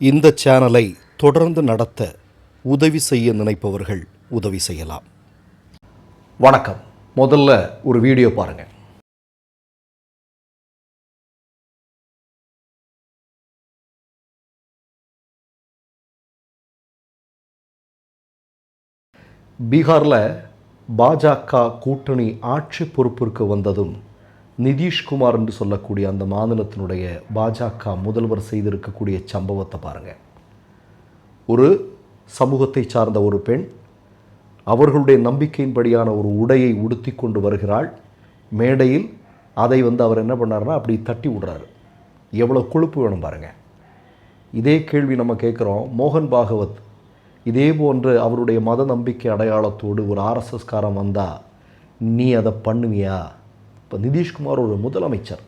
இந்த சேனலை தொடர்ந்து நடத்த உதவி செய்ய நினைப்பவர்கள் உதவி செய்யலாம். வணக்கம். முதல்ல ஒரு வீடியோ பாருங்க. பீகாரில் பாஜக கூட்டணி ஆட்சி பொறுப்பிற்கு வந்ததும் நிதிஷ்குமார் என்று சொல்லக்கூடிய அந்த மாநிலத்தினுடைய பாஜக முதல்வர் செய்திருக்கக்கூடிய சம்பவத்தை பாருங்கள் ஒரு சமூகத்தை சார்ந்த ஒரு பெண் அவர்களுடைய நம்பிக்கையின்படியான ஒரு உடையை உடுத்தி கொண்டு வருகிறாள். மேடையில் அதை வந்து அவர் என்ன பண்ணாருன்னா அப்படி தட்டி விடுறாரு. எவ்வளோ கொழுப்பு வேணும் பாருங்கள் இதே கேள்வி நம்ம கேட்குறோம். மோகன் பாகவத் இதே போன்று அவருடைய மத நம்பிக்கை அடையாளத்தோடு ஒரு ஆர்எஸ்எஸ்காரன் வந்தால் நீ அதை பண்ணுவியா? இப்போ நிதிஷ்குமார் ஒரு முதலமைச்சர்.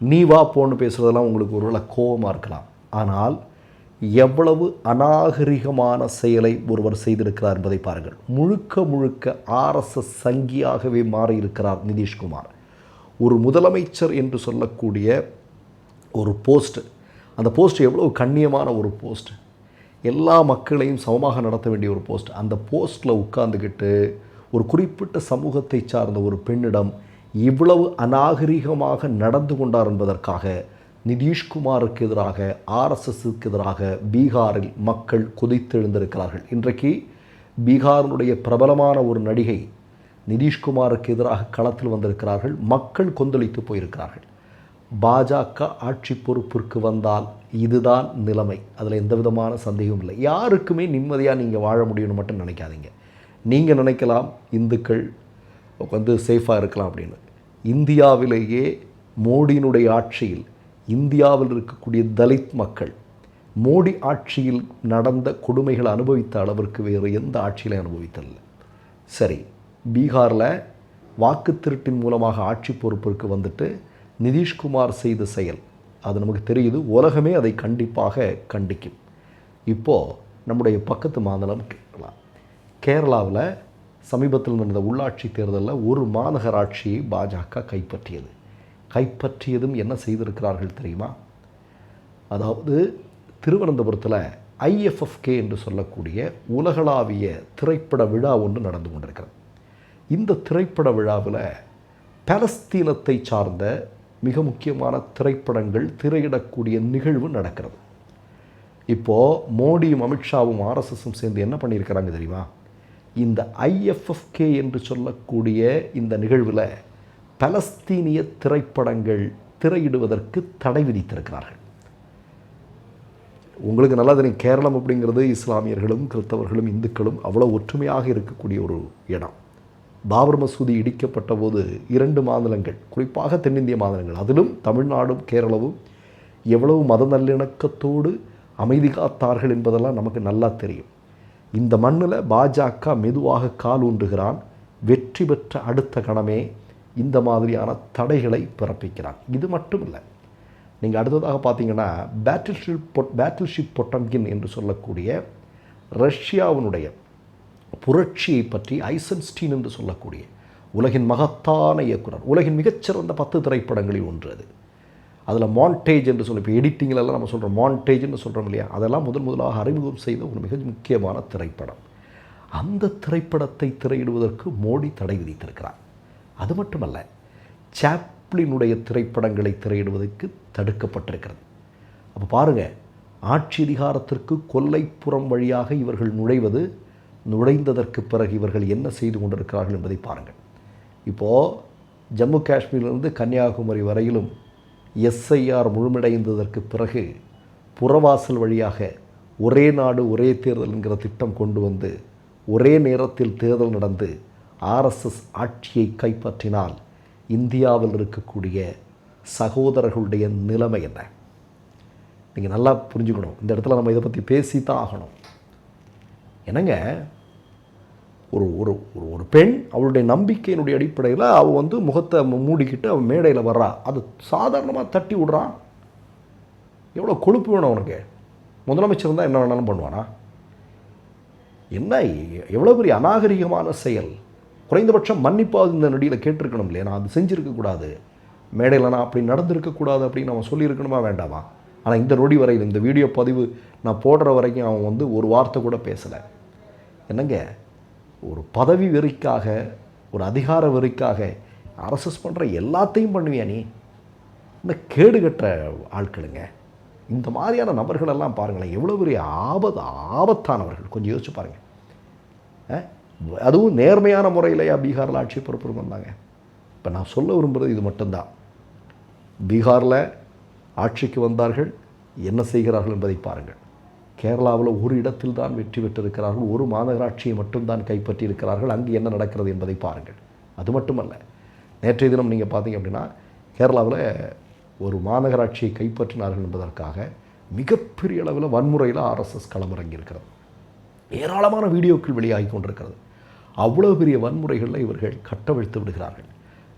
நீ வா போன்னு பேசுகிறதெல்லாம் உங்களுக்கு ஒருவேளை கோபமாக இருக்கலாம். ஆனால் எவ்வளவு அநாகரிகமான செயலை ஒருவர் செய்திருக்கிறார் என்பதை பாருங்கள். முழுக்க முழுக்க ஆர்எஸ்எஸ் சங்கியாகவே மாறியிருக்கிறார் நிதிஷ்குமார். ஒரு முதலமைச்சர் என்று சொல்லக்கூடிய ஒரு போஸ்ட்டு அந்த போஸ்ட் எவ்வளவு கண்ணியமான ஒரு போஸ்ட். எல்லா மக்களையும் சமமாக நடத்த வேண்டிய ஒரு போஸ்ட். அந்த போஸ்ட்டில் உட்கார்ந்துக்கிட்டு ஒரு குறிப்பிட்ட சமூகத்தை சார்ந்த ஒரு பெண்ணிடம் இவ்வளவு அநாகரிகமாக நடந்து கொண்டார் என்பதற்காக நிதிஷ்குமாருக்கு எதிராக ஆர்எஸ்எஸ்க்கு எதிராக பீகாரில் மக்கள் குதித்தெழுந்திருக்கிறார்கள். இன்றைக்கு பீகாரினுடைய பிரபலமான ஒரு நடிகை நிதிஷ்குமாருக்கு எதிராக களத்தில் வந்திருக்கிறார்கள். மக்கள் கொந்தளித்து போயிருக்கிறார்கள். பாஜக ஆட்சி பொறுப்பிற்கு வந்தால் இதுதான் நிலைமை. அதில் எந்த விதமான சந்தேகமும் இல்லை. யாருக்குமே நிம்மதியாக நீங்கள் வாழ முடியும்னு மட்டும் நினைக்காதீங்க. நீங்கள் நினைக்கலாம் இந்துக்கள் வந்து சேஃபாக இருக்கலாம் அப்படின்னு. இந்தியாவிலேயே மோடியினுடைய ஆட்சியில் இந்தியாவில் இருக்கக்கூடிய தலித் மக்கள் மோடி ஆட்சியில் நடந்த கொடுமைகளை அனுபவித்த அளவிற்கு வேறு எந்த ஆட்சியிலையும் அனுபவித்ததில்லை. சரி பீகாரில் வாக்கு திருட்டின் மூலமாக ஆட்சி பொறுப்பிற்கு வந்துட்டு நிதிஷ்குமார் செய்த செயல் அது நமக்கு தெரியுது உலகமே அதை கண்டிப்பாக கண்டிக்கும். இப்போது நம்முடைய பக்கத்து மாநிலம் கேரளா கேரளாவில் சமீபத்தில் நடந்த உள்ளாட்சி தேர்தலில் ஒரு மாநகராட்சியை பாஜக கைப்பற்றியது. கைப்பற்றியதும் என்ன செய்திருக்கிறார்கள் தெரியுமா? அதாவது திருவனந்தபுரத்தில் ஐஎஃப்எஃப்கே என்று சொல்லக்கூடிய உலகளாவிய திரைப்பட விழா ஒன்று நடந்து கொண்டிருக்கிறது. இந்த திரைப்பட விழாவில் பலஸ்தீனத்தை சார்ந்த மிக முக்கியமான திரைப்படங்கள் திரையிடக்கூடிய நிகழ்வு நடக்கிறது. இப்போது மோடியும் அமித்ஷாவும் ஆர்எஸ்எஸும் சேர்ந்து என்ன பண்ணியிருக்கிறாங்க தெரியுமா? இந்த ஐஎஃப்எஃப்கே என்று சொல்லக்கூடிய இந்த நிகழ்வில் பலஸ்தீனிய திரைப்படங்கள் திரையிடுவதற்கு தடை விதித்திருக்கிறார்கள். உங்களுக்கு நல்லா தெரியும் கேரளம் அப்படிங்கிறது இஸ்லாமியர்களும் கிறிஸ்தவர்களும் இந்துக்களும் அவ்வளோ ஒற்றுமையாக இருக்கக்கூடிய ஒரு இடம். பாபர் மசூதி இடிக்கப்பட்ட போது இரண்டு மாநிலங்கள் குறிப்பாக தென்னிந்திய மாநிலங்கள் அதிலும் தமிழ்நாடும் கேரளவும் எவ்வளவு மத நல்லிணக்கத்தோடு அமைதி காத்தார்கள் என்பதெல்லாம் நமக்கு நல்லா தெரியும். இந்த மண்ணில் பாஜக மெதுவாக கால் ஊன்றுகிறான் வெற்றி பெற்ற அடுத்த கணமே இந்த மாதிரியான தடைகளை பிறப்பிக்கிறான். இது மட்டும் இல்லை நீங்கள் அடுத்ததாக பார்த்தீங்கன்னா பேட்டில் பேட்டில்ஷிப் பொட் பேட்டில் ஷிப் பொட்டம்கின் என்று சொல்லக்கூடிய ரஷ்யாவினுடைய புரட்சியை பற்றி ஐசன்ஸ்டீன் என்று சொல்லக்கூடிய உலகின் மகத்தான இயக்குனர் உலகின் மிகச்சிறந்த பத்து திரைப்படங்களில் ஒன்று அது. அதில் மான்டேஜ் என்று சொல்லி இப்போ எடிட்டிங்கிலெல்லாம் நம்ம சொல்கிறோம் மான்டேஜ்னு சொல்கிறோம் இல்லையா? அதெல்லாம் முதன் முதலாக அறிமுகம் செய்த ஒரு மிக முக்கியமான திரைப்படம். அந்த திரைப்படத்தை திரையிடுவதற்கு மோடி தடை விதித்திருக்கிறார். அது மட்டுமல்ல சாப்ளினுடைய திரைப்படங்களை திரையிடுவதற்கு தடுக்கப்பட்டிருக்கிறது. அப்போ பாருங்கள் ஆட்சி அதிகாரத்திற்கு கொல்லைப்புறம் வழியாக இவர்கள் நுழைவது நுழைந்ததற்கு பிறகு இவர்கள் என்ன செய்து கொண்டிருக்கிறார்கள் என்பதை பாருங்கள். இப்போது ஜம்மு காஷ்மீரிலிருந்து கன்னியாகுமரி வரையிலும் எஸ்ஐஆர் முழுமடைந்ததற்கு பிறகு புறவாசல் வழியாக ஒரே நாடு ஒரே தேர்தல் என்கிற திட்டம் கொண்டு வந்து ஒரே நேரத்தில் தேர்தல் நடந்து ஆர்எஸ்எஸ் ஆட்சியை கைப்பற்றினால் இந்தியாவில் இருக்கக்கூடிய சகோதரர்களுடைய நிலைமை என்ன? நீங்கள் நல்லா புரிஞ்சுக்கணும். இந்த இடத்துல நம்ம இதை பற்றி பேசி தான் ஆகணும். என்னங்க? ஒரு ஒரு ஒரு ஒரு பெண் அவளுடைய நம்பிக்கையினுடைய அடிப்படையில் அவள் வந்து முகத்தை மூடிக்கிட்டு அவள் மேடையில் வர்றா. அது சாதாரணமாக தட்டி விடுறான் எவ்வளோ கொழுப்பு வேணும் அவனுக்கு? முதலமைச்சர் இருந்தால் என்ன வேணாலும் பண்ணுவானா? என்ன எவ்வளோ பெரிய அநாகரிகமான செயல்? குறைந்தபட்சம் மன்னிப்பாவது இந்த நடியில் கேட்டிருக்கணும் இல்லையா? நான் அது செஞ்சுருக்கக்கூடாது மேடையில் நான் அப்படி நடந்திருக்கக்கூடாது அப்படின்னு அவன் சொல்லியிருக்கணுமா வேண்டாமா? ஆனால் இந்த நொடி வரையில் இந்த வீடியோ பதிவு நான் போடுற வரைக்கும் அவன் வந்து ஒரு வார்த்தை கூட பேசலை. என்னங்க? ஒரு பதவி வெறிக்காக ஒரு அதிகார வெறிக்காக அரசஸ் பண்ணுற எல்லாத்தையும் பண்ணுவியா நீ? இந்த கேடுகட்ட ஆட்களுங்க. இந்த மாதிரியான நபர்களெல்லாம் பாருங்களேன் எவ்வளோ பெரிய ஆபத்து ஆபத்தானவர்கள். கொஞ்சம் யோசிச்சு பாருங்கள் அதுவும் நேர்மையான முறையிலையா பீகாரில் ஆட்சி பொறுப்பு வந்தாங்க இப்போ நான் சொல்ல விரும்புகிறது இது மட்டும்தான். பீகாரில் ஆட்சிக்கு வந்தார்கள் என்ன செய்கிறார்கள் என்பதை பாருங்கள். கேரளாவில் ஒரு இடத்தில் தான் வெற்றி பெற்றிருக்கிறார்கள் ஒரு மாநகராட்சியை மட்டும்தான் கைப்பற்றி இருக்கிறார்கள் அங்கு என்ன நடக்கிறது என்பதை பாருங்கள். அது மட்டுமல்ல நேற்றைய தினம் நீங்கள் பார்த்தீங்க அப்படின்னா கேரளாவில் ஒரு மாநகராட்சியை கைப்பற்றினார்கள் என்பதற்காக மிகப்பெரிய அளவில் வன்முறையில் ஆர்எஸ்எஸ் களமிறங்கியிருக்கிறது. ஏராளமான வீடியோக்கள் வெளியாகி கொண்டிருக்கிறது. அவ்வளோ பெரிய வன்முறைகளில் இவர்கள் கட்டவிழ்த்து விடுகிறார்கள்.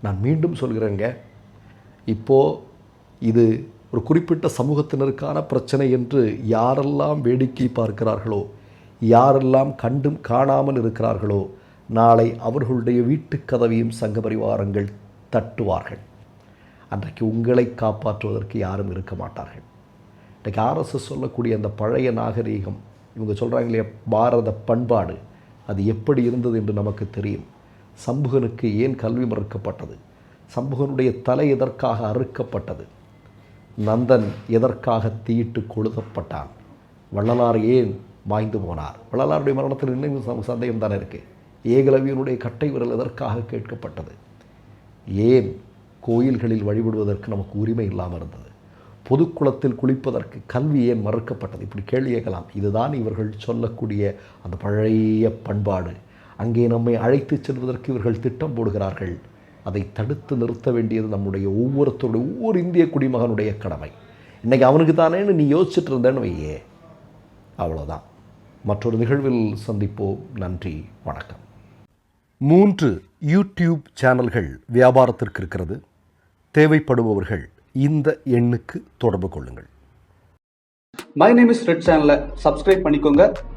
நான் மீண்டும் சொல்கிறேங்க இப்போது இது ஒரு குறிப்பிட்ட சமூகத்தினருக்கான பிரச்சனை என்று யாரெல்லாம் வேடிக்கை பார்க்கிறார்களோ யாரெல்லாம் கண்டும் காணாமல் இருக்கிறார்களோ நாளை அவர்களுடைய வீட்டுக் கதவையும் சங்க பரிவாரங்கள் தட்டுவார்கள். அன்றைக்கு உங்களை காப்பாற்றுவதற்கு யாரும் இருக்க மாட்டார்கள். இன்றைக்கு ஆர்எஸ்எஸ் சொல்லக்கூடிய அந்த பழைய நாகரீகம் இவங்க சொல்கிறாங்க இல்லையா பாரத பண்பாடு அது எப்படி இருந்தது என்று நமக்கு தெரியும். சம்புகனுக்கு ஏன் கல்வி மறுக்கப்பட்டது? சம்புகனுடைய தலை எதற்காக அறுக்கப்பட்டது? நந்தன் எதற்காக தீயிட்டு கொளுத்தப்பட்டான்? வள்ளலார் ஏன் மாய்ந்து போனார்? வள்ளலாருடைய மரணத்தில் இன்னும் ச- சந்தேகம் தானே இருக்குது ஏகலவியனுடைய கட்டை விரல் எதற்காக கேட்கப்பட்டது? ஏன் கோயில்களில் வழிபடுவதற்கு நமக்கு உரிமை இல்லாமல் இருந்தது? பொதுக்குளத்தில் குளிப்பதற்கு கல்வி ஏன் மறுக்கப்பட்டது? இப்படி கேள்வி கேட்கலாம். இதுதான் இவர்கள் சொல்லக்கூடிய அந்த பழைய பண்பாடு. அங்கே நம்மை அழைத்துச் செல்வதற்கு இவர்கள் திட்டம் போடுகிறார்கள். அதை தடுத்து நிறுத்த வேண்டியது நம்முடைய ஒவ்வொருத்தருடைய ஒவ்வொரு இந்திய குடிமகனுடைய கடமை. இன்னைக்கு அவனுக்கு தானேன்னு நீ யோசிச்சுட்டு இருந்தேன்னு வையே. அவ்வளோதான் மற்றொரு நிகழ்வில் சந்திப்போம். நன்றி. வணக்கம். மூன்று யூடியூப் சேனல்கள் வியாபாரத்திற்கு இருக்கிறது. தேவைப்படுபவர்கள் இந்த எண்ணுக்கு தொடர்பு கொள்ளுங்கள். மை நேம் இஸ் ரெட் சேனலை சப்ஸ்கிரைப் பண்ணிக்கோங்க.